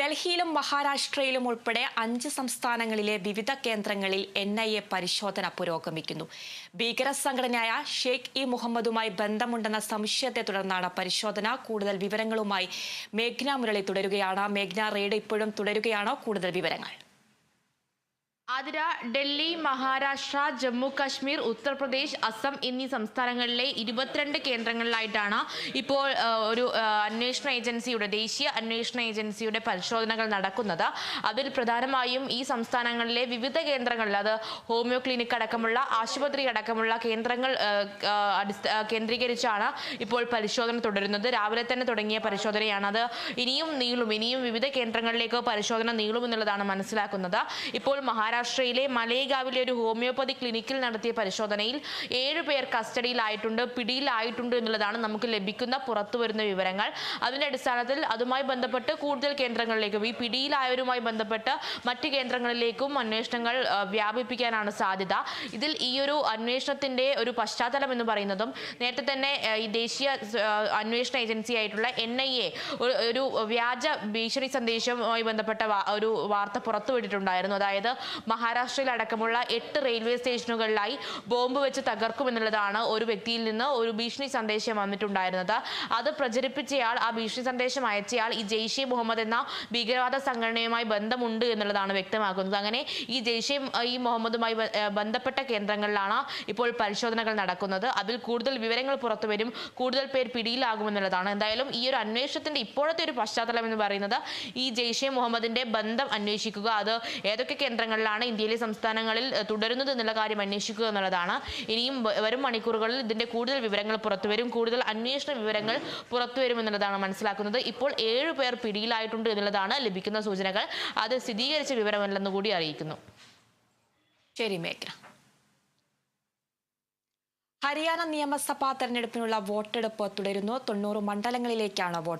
ഡൽഹിയിലും മഹാരാഷ്ട്രയിലും ഉൾപ്പെടെ അഞ്ച് സംസ്ഥാനങ്ങളിലെ വിവിധ കേന്ദ്രങ്ങളിൽ എൻ ഐ എ പരിശോധന പുരോഗമിക്കുന്നു. ഭീകര സംഘടനയായ ഷെയ്ഖ് ഇ മുഹമ്മദുമായി ബന്ധമുണ്ടെന്ന സംശയത്തെ തുടർന്നാണ് പരിശോധന. കൂടുതൽ വിവരങ്ങളുമായി മേഘ്ന മുരളി തുടരുകയാണ്. മേഘ്ന റെയ്ഡ് ഇപ്പോഴും തുടരുകയാണോ. കൂടുതൽ വിവരങ്ങൾ. ആതിര ഡൽഹി മഹാരാഷ്ട്ര ജമ്മു കാശ്മീർ ഉത്തർപ്രദേശ് അസം എന്നീ സംസ്ഥാനങ്ങളിലെ ഇരുപത്തിരണ്ട് കേന്ദ്രങ്ങളിലായിട്ടാണ് ഇപ്പോൾ ഒരു അന്വേഷണ ഏജൻസിയുടെ ദേശീയ അന്വേഷണ ഏജൻസിയുടെ പരിശോധനകൾ നടക്കുന്നത്. അതിൽ പ്രധാനമായും ഈ സംസ്ഥാനങ്ങളിലെ വിവിധ കേന്ദ്രങ്ങളിൽ അത് ഹോമിയോ ക്ലിനിക് അടക്കമുള്ള ആശുപത്രി അടക്കമുള്ള കേന്ദ്രങ്ങൾ കേന്ദ്രീകരിച്ചാണ് ഇപ്പോൾ പരിശോധന തുടരുന്നത്. രാവിലെ തന്നെ തുടങ്ങിയ പരിശോധനയാണ് അത്. ഇനിയും നീളും ഇനിയും വിവിധ കേന്ദ്രങ്ങളിലേക്ക് പരിശോധന നീളുമെന്നുള്ളതാണ് മനസ്സിലാക്കുന്നത്. ഇപ്പോൾ മഹാരാഷ്ട്രയിലെ മലേഗാവിലെ ഒരു ഹോമിയോപ്പതി ക്ലിനിക്കിൽ നടത്തിയ പരിശോധനയിൽ ഏഴ് പേർ കസ്റ്റഡിയിലായിട്ടുണ്ട് പിടിയിലായിട്ടുണ്ട് എന്നുള്ളതാണ് നമുക്ക് ലഭിക്കുന്ന പുറത്തുവരുന്ന വിവരങ്ങൾ. അതിന്റെ അടിസ്ഥാനത്തിൽ അതുമായി ബന്ധപ്പെട്ട് കൂടുതൽ കേന്ദ്രങ്ങളിലേക്കും ഈ പിടിയിലായവരുമായി ബന്ധപ്പെട്ട് മറ്റ് കേന്ദ്രങ്ങളിലേക്കും അന്വേഷണങ്ങൾ വ്യാപിപ്പിക്കാനാണ് സാധ്യത. ഇതിൽ ഈ ഒരു അന്വേഷണത്തിന്റെ ഒരു പശ്ചാത്തലം എന്ന് പറയുന്നതും നേരത്തെ തന്നെ ഈ ദേശീയ അന്വേഷണ ഏജൻസി ആയിട്ടുള്ള എൻ ഐ എ ഒരു വ്യാജ ഭീഷണി സന്ദേശവുമായി ബന്ധപ്പെട്ട ഒരു വാർത്ത പുറത്തുവിട്ടിട്ടുണ്ടായിരുന്നു അതായത് മഹാരാഷ്ട്രയിൽ അടക്കമുള്ള എട്ട് റെയിൽവേ സ്റ്റേഷനുകളിലായി ബോംബ് വെച്ച് തകർക്കുമെന്നുള്ളതാണ് ഒരു വ്യക്തിയിൽ നിന്ന് ഒരു ഭീഷണി സന്ദേശം വന്നിട്ടുണ്ടായിരുന്നത്. അത് പ്രചരിപ്പിച്ചയാൾ ആ ഭീഷണി സന്ദേശം അയച്ചയാൾ ഈ ജെയ്ഷെ മുഹമ്മദ് എന്ന ഭീകരവാദ സംഘടനയുമായി ബന്ധമുണ്ട് എന്നുള്ളതാണ് വ്യക്തമാക്കുന്നത്. അങ്ങനെ ഈ ജെയ്ഷെ ഈ മുഹമ്മദുമായി ബന്ധപ്പെട്ട കേന്ദ്രങ്ങളിലാണ് ഇപ്പോൾ പരിശോധനകൾ നടക്കുന്നത്. അതിൽ കൂടുതൽ വിവരങ്ങൾ പുറത്തുവരും കൂടുതൽ പേർ പിടിയിലാകുമെന്നുള്ളതാണ്. എന്തായാലും ഈ ഒരു അന്വേഷണത്തിന്റെ ഇപ്പോഴത്തെ ഒരു പശ്ചാത്തലം എന്ന് പറയുന്നത് ഈ ജെയ്ഷെ മുഹമ്മദിന്റെ ബന്ധം അന്വേഷിക്കുക. അത് ഏതൊക്കെ കേന്ദ്രങ്ങളിലാണ് ഇന്ത്യയിലെ സംസ്ഥാനങ്ങളിൽ തുടരുന്നത് എന്നുള്ള കാര്യം അന്വേഷിക്കുക എന്നുള്ളതാണ്. ഇനിയും വരും മണിക്കൂറുകളിൽ ഇതിന്റെ കൂടുതൽ വിവരങ്ങൾ പുറത്തുവരും കൂടുതൽ അന്വേഷണ വിവരങ്ങൾ പുറത്തുവരുമെന്നുള്ളതാണ് മനസ്സിലാക്കുന്നത്. ഇപ്പോൾ ഏഴു പേർ പിടിയിലായിട്ടുണ്ട് എന്നുള്ളതാണ് ലഭിക്കുന്ന സൂചനകൾ. അത് സ്ഥിരീകരിച്ച വിവരമല്ലെന്ന് കൂടി അറിയിക്കുന്നു. ശരി മേഘ്ന ഹരിയാന നിയമസഭാ തെരഞ്ഞെടുപ്പിനുള്ള വോട്ടെടുപ്പ് തുടരുന്നു. തൊണ്ണൂറ് മണ്ഡലങ്ങളിലേക്കാണ് വോട്ട്